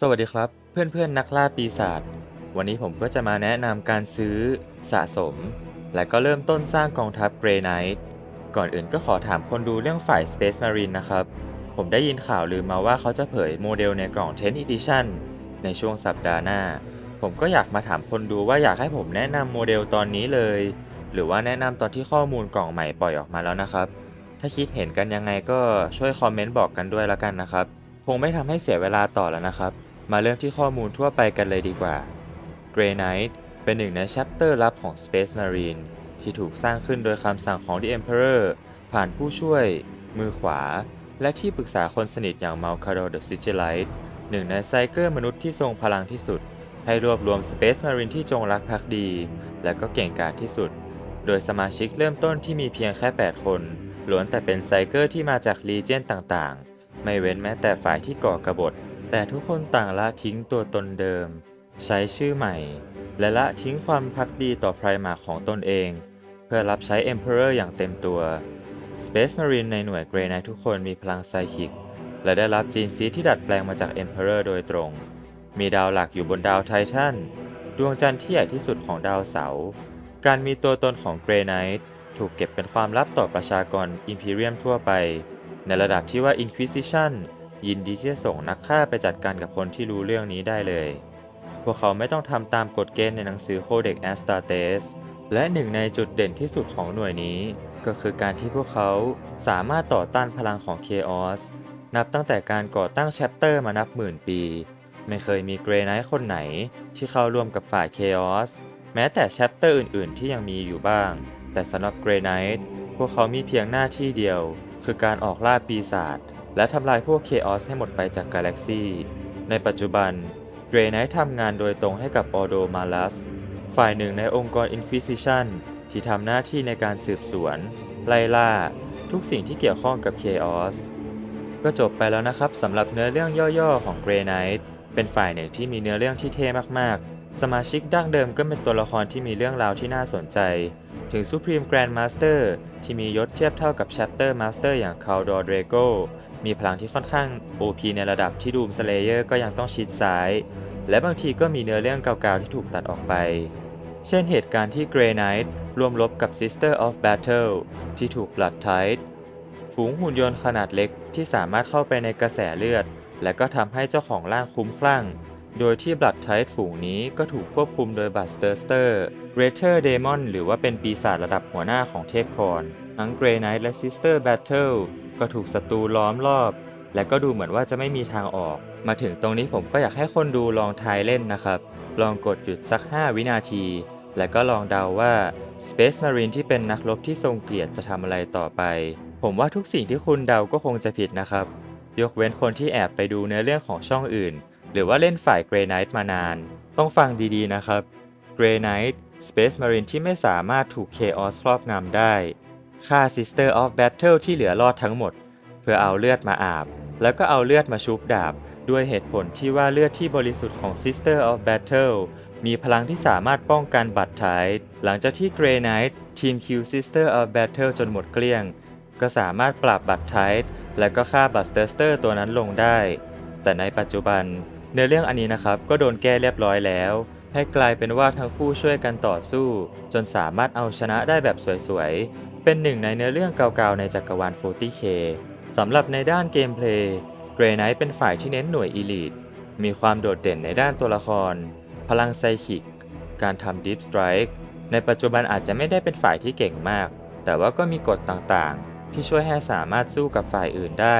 สวัสดีครับ เพื่อนๆนักล่าปีศาจวันนี้ผมก็จะมาแนะนำการซื้อสะสม และก็เริ่มต้นสร้างกองทัพเกรไนท์ก่อนอื่นก็ขอถามคนดูเรื่องฝ่าย Space Marine นะครับ ผมได้ยินข่าวลือมาว่าเขาจะเผยโมเดลในกล่อง 10 Edition ในช่วงสัปดาห์หน้า ผมก็อยากมาถามคนดูว่าอยากให้ผมแนะนำโมเดลตอนนี้เลย หรือว่าแนะนำตอนที่ข้อมูลกล่องใหม่ปล่อยออกมาแล้วนะครับ ถ้าคิดเห็นกันยังไงก็ช่วยคอมเมนต์บอกกันด้วยละกันนะครับ คงไม่ทำให้เสียเวลาต่อแล้วนะครับ มาเริ่มที่ข้อมูลทั่วไปกันเลยดีกว่า Grey Knight เป็นหนึ่งในแชปเตอร์ลับของ Space Marine ที่ถูกสร้างขึ้นโดยคำสั่งของ The Emperor ผ่านผู้ช่วย มือขวา และที่ปรึกษาคนสนิทอย่าง Malcado the Sigilite หนึ่งในไซเกอร์มนุษย์ที่ทรงพลังที่สุด ให้รวบรวม Space Marine ที่จงรักภักดี และก็เก่งกาจที่สุด โดยสมาชิกเริ่มต้นที่มีเพียงแค่ 8 คนล้วนแต่เป็นไซเกอร์ที่มาจากลีเจนต่างๆ ไม่เว้นแม้แต่ฝ่ายที่ก่อกบฏ แต่ทุกคนต่างละทิ้งตัวตนเดิม ใช้ชื่อใหม่ และละทิ้งความพักดีต่อไพรมาของตนเอง เพื่อรับใช้ Emperor อย่างเต็มตัว Space Marine ในหน่วย Grey Knight ทุกคนมีพลังไซคิก และได้รับจีนซีที่ดัดแปลงมาจาก Emperor โดยตรง มีดาวหลักอยู่บนดาวไททันดวงจันทร์ที่ใหญ่ที่สุดของดาวเสาร์การมีตัวตนของ Grey Knight ถูกเก็บเป็นความลับต่อประชากร Imperium ทั่วไป ในระดับที่ว่า Inquisition ยินดีที่จะส่งนักฆ่าไปจัดการกับคนที่รู้เรื่องนี้ได้เลย พวกเขาไม่ต้องทำตามกฎเกณฑ์ในหนังสือ Codex Astartes และหนึ่งในจุดเด่นที่สุดของหน่วยนี้ ก็คือการที่พวกเขาสามารถต่อต้านพลังของ Chaos นับตั้งแต่การก่อตั้งแชปเตอร์มานับหมื่นปี ไม่เคยมีเกรไนท์คนไหนที่เข้าร่วมกับฝ่าย Chaos แม้แต่แชปเตอร์อื่นๆ ที่ยังมีอยู่บ้าง แต่สำหรับเกรไนท์พวกเขามีเพียงหน้าที่เดียว คือการออกล่าปีศาจและทำลายพวก Chaos ให้หมดไปจากกาแล็กซีในปัจจุบันเกรไนท์ทำงานโดยตรงให้กับออโดมาลัส ฝ่ายหนึ่งในองค์กร Inquisition ที่ทำหน้าที่ในการสืบสวน ไล่ล่า ทุกสิ่งที่เกี่ยวข้องกับ Chaos ก็จบไปแล้วนะครับสำหรับเนื้อเรื่องย่อๆของ Grey Knight เป็นฝ่ายหนึ่งที่มีเนื้อเรื่องที่เท่มากๆ สมาชิกดั้งเดิมก็เป็นตัวละครที่มีเรื่องราวที่น่าสนใจ ถึง Supreme Grand Master ที่มียศเทียบเท่ากับ Chapter Master อย่าง Caldor Drago มีพลังที่ค่อนข้าง OP ในระดับที่ Doom Slayer ก็ยังต้องชิดซ้าย และบางทีก็มีเนื้อเรื่องเก่าๆที่ถูกตัดออกไป เช่นเหตุการณ์ที่ Grey Knight ร่วมรบกับ Sister of Battle ที่ถูก Blood Tide ฝูงหุ่นยนต์ขนาดเล็กที่สามารถเข้าไปในกระแสเลือด และก็ทำให้เจ้าของร่างคุ้มคลั่ง โดยที่ Blood Tide ฝูงนี้ก็ถูกควบคุมโดย Buster Stir Greater Demon หรือว่าเป็นปีศาจระดับหัวหน้าของเทพคอนทั้ง Grey Knight และ Sister Battle ก็ถูกศัตรูล้อมรอบ และก็ดูเหมือนว่าจะไม่มีทางออก มาถึงตรงนี้ผมก็อยากให้คนดูลองทายเล่นนะครับ ลองกดหยุดสัก 5 วินาที และก็ลองเดาว่า Space Marine ที่เป็นนักรบที่ทรงเกียรติจะทำอะไรต่อไป ผมว่าทุกสิ่งที่คุณเดาก็คงจะผิดนะครับ ยกเว้นคนที่แอบไปดูเนื้อเรื่องของช่องอื่น หรือว่าเล่นฝ่าย Grey Knight มานาน ต้องฟังดีๆนะครับ Grey Knight Space Marine ที่ไม่สามารถถูก Chaos ครอบงำได้ฆ่า Sister of Battle ที่เหลือรอดทั้งหมด เพื่อเอาเลือดมาอาบ แล้วก็เอาเลือดมาชุบดาบ ด้วยเหตุผลที่ว่าเลือดที่บริสุทธิ์ของ Sister of Battle มีพลังที่สามารถป้องกันบัตรไทด์หลังจากที่ Grey Knight ทีมคิว Sister of Battle จนหมดเกลี้ยง ก็สามารถปราบบัตรไทด์และก็ฆ่าบัตสเตอร์สเตอร์ตัวนั้นลงได้ แต่ในปัจจุบัน เนื้อเรื่องอันนี้นะครับก็โดนแก้เรียบร้อยแล้ว ให้กลายเป็นว่าทั้งคู่ช่วยกันต่อสู้ จนสามารถเอาชนะได้แบบสวยๆ เป็นหนึ่งในเนื้อเรื่องเก่าๆในจักรวาล 40K สำหรับในด้านเกมเพลย์ Grey Knight เป็นฝ่ายที่เน้นหน่วย Elite มีความโดดเด่นในด้านตัวละคร พลังไซคิก การทำ Deep Strike ในปัจจุบันอาจจะไม่ได้เป็นฝ่ายที่เก่งมาก แต่ว่าก็มีกฎต่างๆ ที่ช่วยให้สามารถสู้กับฝ่ายอื่นได้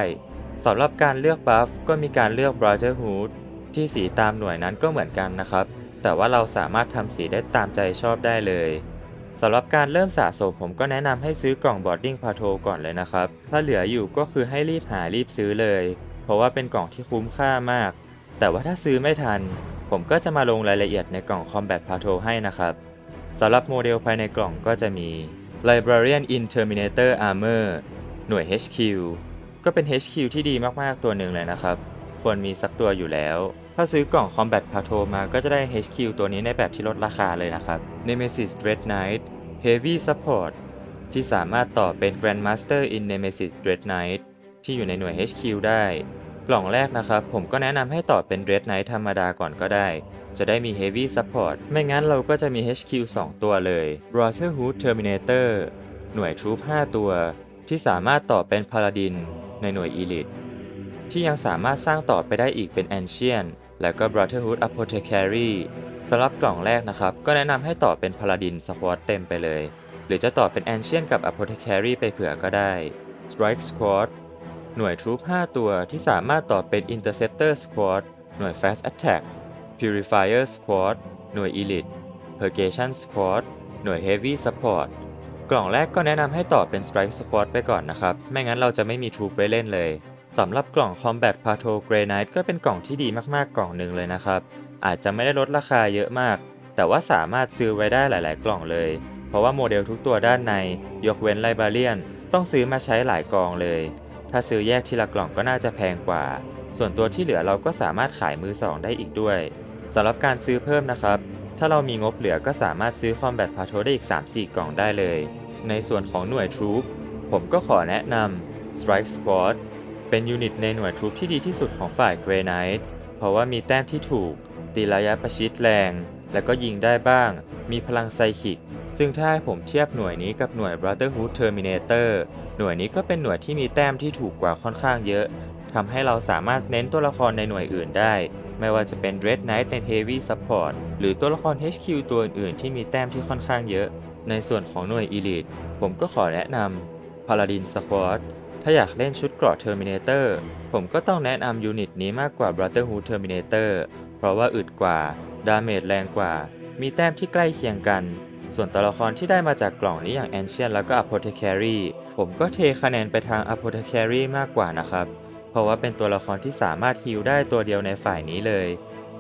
สำหรับการเลือกบัฟก็มีการเลือก Brotherhood ที่สีตามหน่วยนั้นก็เหมือนกันนะครับ แต่ว่าเราสามารถทำสีได้ตามใจชอบได้เลยสำหรับการเริ่มสะสมผมก็แนะนำให้ซื้อกล่อง Boarding p a t r o l ก่อนเลยนะครับ ถ้าเหลืออยู่ก็คือให้รีบหารีบซื้อเลย เพราะว่าเป็นกล่องที่คุ้มค่ามาก แต่ว่าถ้าซื้อไม่ทัน ผมก็จะมาลงรายละเอียดในกล่อง Combat Patrol ให้นะครับสำหรับโมเดลภายในกล่องก็จะมี Librarian in Terminator Armor หน่วย HQ ก็เป็น HQ ที่ดีมากๆตัวหนึ่งเลยนะครับ ควรมีสักตัวอยู่แล้ว ถ้าซื้อกล่อง Combat Patrol มาก็จะได้ HQ ตัวนี้ในแบบที่ลดราคาเลยนะครับ Nemesis Dread Knight Heavy Support ที่สามารถต่อเป็น Grandmaster in Nemesis Dread Knight ที่อยู่ในหน่วย HQ ได้ กล่องแรกนะครับผมก็แนะนำให้ต่อเป็น Red Knight ธรรมดาก่อนก็ได้ จะได้มี Heavy Support ไม่งั้นเราก็จะมี HQ 2 ตัวเลย Brotherhood Terminator หน่วยทรูป5ตัว ที่สามารถต่อเป็น Paladin ในหน่วย Elite ที่ยังสามารถสร้างต่อไปได้อีกเป็น Ancient แล้วก็ Brotherhood Apothecary สำหรับกล่องแรกนะครับ ก็แนะนำให้ต่อเป็น Paladin Squad เต็มไปเลย หรือจะต่อเป็น Ancient กับ Apothecary ไปเผื่อก็ได้ Strike Squad หน่วยทรูป5ตัวที่สามารถต่อเป็น Interceptor Squad หน่วย Fast Attack Purifier Squad หน่วย Elite Purgation Squad หน่วย Heavy Support กล่องแรกก็แนะนำให้ต่อเป็น Strike Squad ไปก่อนนะครับ ไม่งั้นเราจะไม่มีทรูปไว้เล่นเลย สำหรับกล่อง Combat Patrol Grey Knight ก็เป็นกล่องที่ดีมากๆกล่องหนึ่งเลยนะครับ อาจจะไม่ได้ลดราคาเยอะมาก แต่ว่าสามารถซื้อไว้ได้หลาย ๆ กล่องเลย เพราะว่าโมเดลทุกตัวด้านใน ยกเว้นไลบาเลียน ต้องซื้อมาใช้หลายกองเลย ถ้าซื้อแยกทีละกล่องก็น่าจะแพงกว่า ส่วนตัวที่เหลือเราก็สามารถขายมือสองได้อีกด้วยสำหรับการซื้อเพิ่มนะครับ ถ้าเรามีงบเหลือก็สามารถซื้อ Combat Patrol ได้อีก 3-4 กล่องได้เลย ในส่วนของหน่วยทรูปผมก็ขอแนะนำ Strike Squad เป็นยูนิตในหน่วยทรูปที่ดีที่สุดของฝ่าย Grey Knight เพราะว่ามีแต้มที่ถูก ตีระยะประชิดแรง แล้วก็ยิงได้บ้าง มีพลังไซคิก ซึ่งถ้าให้ผมเทียบหน่วยนี้กับหน่วย Brotherhood Terminator หน่วยนี้ก็เป็นหน่วยที่มีแต้มที่ถูกกว่าค่อนข้างเยอะทำให้เราสามารถเน้นตัวละครในหน่วยอื่นได้ ไม่ว่าจะเป็น Red Knight ใน Heavy Support หรือตัวละคร HQ ตัวอื่นๆ ที่มีแต้มที่ค่อนข้างเยอะ ในส่วนของหน่วย Elite ผมก็ขอแนะนำ Paladin Squad ถ้าอยากเล่นชุดเกราะ Terminator ผมก็ต้องแนะนำยูนิตนี้มากกว่า Brotherhood Terminator เพราะว่าอึดกว่า ดาเมจแรงกว่า มีแต้มที่ใกล้เคียงกัน ส่วนตัวละครที่ได้มาจากกล่องนี้อย่าง Ancient แล้วก็ Apothecary ผมก็เทคะแนนไปทาง Apothecary มากกว่านะครับ เพราะว่าเป็นตัวละครที่สามารถฮิลได้ตัวเดียวในฝ่ายนี้เลย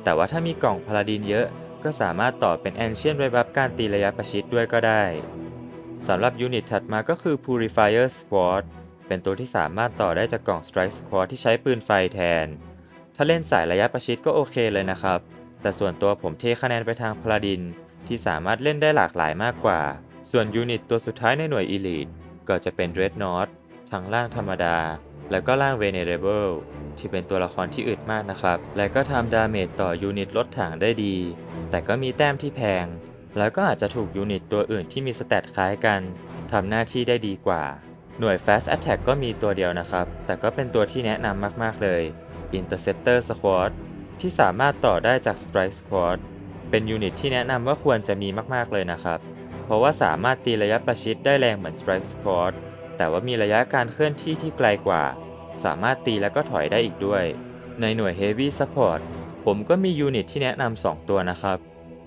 แต่ว่าถ้ามีกล่องพาลาดินเยอะ ก็สามารถต่อเป็น Ancient ไว้บัฟการตีระยะประชิดด้วยก็ได้สำหรับยูนิตถัดมาก็คือ Purifier Squad เป็นตัวที่สามารถต่อได้จากกล่อง Strike Squad ที่ใช้ปืนไฟแทน ถ้าเล่นสายระยะประชิดก็โอเคเลยนะครับ แต่ส่วนตัวผมเทคะแนนไปทางพลาดิน ที่สามารถเล่นได้หลากหลายมากกว่า ส่วนยูนิตตัวสุดท้ายในหน่วย Elite ก็จะเป็น Red Knot ทั้งล่างธรรมดา แล้วก็ล่าง Venerable ที่เป็นตัวละครที่อึดมากนะครับ และก็ทำดาเมจต่อยูนิตรถถังได้ดี แต่ก็มีแต้มที่แพง แล้วก็อาจจะถูกยูนิตตัวอื่นที่มีสเตตคล้ายกันทำหน้าที่ได้ดีกว่า หน่วย Fast Attack ก็มีตัวเดียวนะครับ แต่ก็เป็นตัวที่แนะนำมากๆเลย Interceptor Squad ที่สามารถต่อได้จาก Strike Squad เป็นยูนิตที่แนะนำว่าควรจะมีมากๆเลยนะครับ เพราะว่าสามารถตีระยะประชิดได้แรงเหมือน Strike Squad แต่ว่ามีระยะการเคลื่อนที่ที่ไกลกว่า สามารถตีแล้วก็ถอยได้อีกด้วย ในหน่วย Heavy Support ผมก็มียูนิตที่แนะนำ2ตัวนะครับ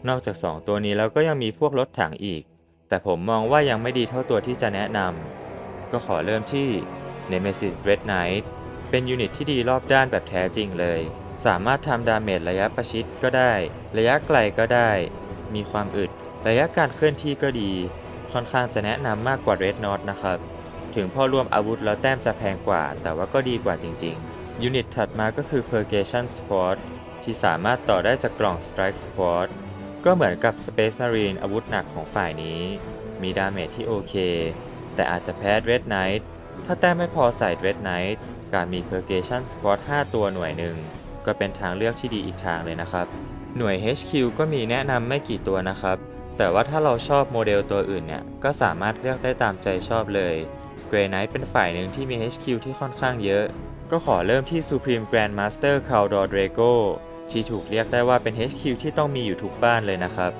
นอกจาก 2 ตัวนี้แล้วก็ยังมีพวกรถถังอีก แต่ผมมองว่ายังไม่ดีเท่าตัวที่จะแนะนำ ก็ขอเริ่มที่ Nemesis Red Knight เป็นยูนิตที่ดีรอบด้านแบบแท้จริงเลย สามารถทำดาเมจระยะประชิดก็ได้ ระยะไกลก็ได้ มีความอึด ระยะการเคลื่อนที่ก็ดี ค่อนข้างจะแนะนำมากกว่า Red Knot นะครับ ถึงพอรวมอาวุธแล้วแต้มจะแพงกว่า แต่ว่าก็ดีกว่าจริงๆ ยูนิตถัดมาก็คือ Purgation Squad ที่สามารถต่อได้จากกล่อง Strike Squad ก็เหมือนกับ Space Marine อาวุธหนักของฝ่ายนี้ มีดาเมจที่โอเค แต่อาจจะแพ้ Red Knight ถ้าแต้มไม่พอใส่ Red Knight การมี Purgation Squad 5ตัวหน่วยหนึ่ง ก็เป็นทางเลือกที่ดีอีกทางเลยนะครับ หน่วย HQ ก็มีแนะนำไม่กี่ตัวนะครับ แต่ว่าถ้าเราชอบโมเดลตัวอื่นเนี่ย ก็สามารถเลือกได้ตามใจชอบเลย Grey Knight เป็นฝ่ายหนึ่งที่มี HQ ที่ค่อนข้างเยอะ ก็ขอเริ่มที่ Supreme Grand Master Khaldor Drago ที่ถูกเรียกได้ว่าเป็น HQ ที่ต้องมีอยู่ทุกบ้านเลยนะครับ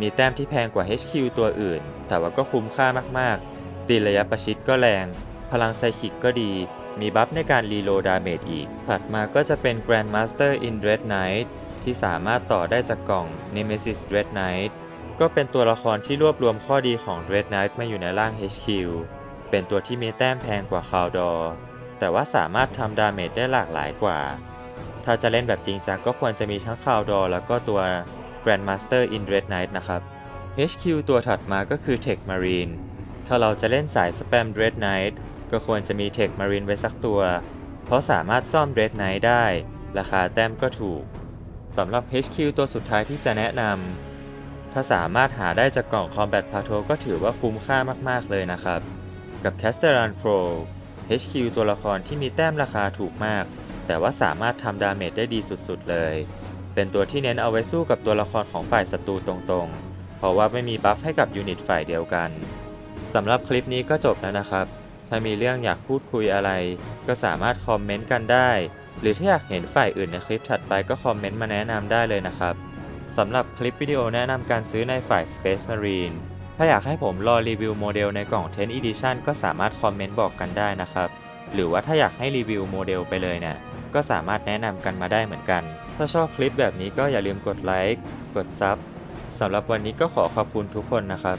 มีแต้มที่แพงกว่า HQ ตัวอื่น แต่ว่าก็คุ้มค่ามากๆ ตีระยะประชิดก็แรง พลังไซคิกก็ดี มีบัฟในการรีโหลดดาเมจอีก ถัดมาก็จะเป็น Grandmaster in Red Knight ที่สามารถต่อได้จากกล่อง Nemesis Red Knight ก็เป็นตัวละครที่รวบรวมข้อดีของ Red Knight มาอยู่ในร่าง HQ เป็นตัวที่มีแต้มแพงกว่าคาวดอแต่ว่าสามารถทำดาเมจได้หลากหลายกว่า ถ้าจะเล่นแบบจริงจังก็ควรจะมีทั้งคาวดอแล้วก็ตัว Grandmaster in Red Knight นะครับ HQ ตัวถัดมาก็คือ Tech Marine ถ้าเราจะเล่นสายสแปม Red Knight ก็ควรจะมี Tech Marine ไว้สักตัว เพราะสามารถซ่อม Red Knight ได้ ราคาแต้มก็ถูก สำหรับ HQ ตัวสุดท้ายที่จะแนะนำ ถ้าสามารถหาได้จากกล่อง Combat Patrol ก็ถือว่าคุ้มค่ามาก ๆ เลยนะครับ กับ c a s t e r a n Pro HQ ตัวละครที่มีแต้มราคาถูกมาก แต่ว่าสามารถทำดาเมจได้ดีสุด ๆ เลย เป็นตัวที่เน้นเอาไว้สู้กับตัวละครของฝ่ายศัตรูตรงๆ เพราะว่าไม่มีบัฟให้กับยูนิตฝ่ายเดียวกัน สำหรับคลิปนี้ก็จบแล้วนะครับ ถ้ามีเรื่องอยากพูดคุยอะไร ก็สามารถคอมเมนต์กันได้ หรือถ้าอยากเห็นฝ่ายอื่นในคลิปถัดไปก็คอมเมนต์มาแนะนำได้เลยนะครับสำหรับคลิปวิดีโอแนะนำการซื้อในฝ่าย Space Marine ถ้าอยากให้ผมรอรีวิวโมเดลในกล่อง 10 Edition ก็สามารถคอมเมนต์บอกกันได้นะครับ หรือว่าถ้าอยากให้รีวิวโมเดลไปเลยเนี่ยก็สามารถแนะนำกันมาได้เหมือนกัน ถ้าชอบคลิปแบบนี้ก็อย่าลืมกดไลค์ กดซับสำหรับวันนี้ก็ขอขอบคุณทุกคนนะครับ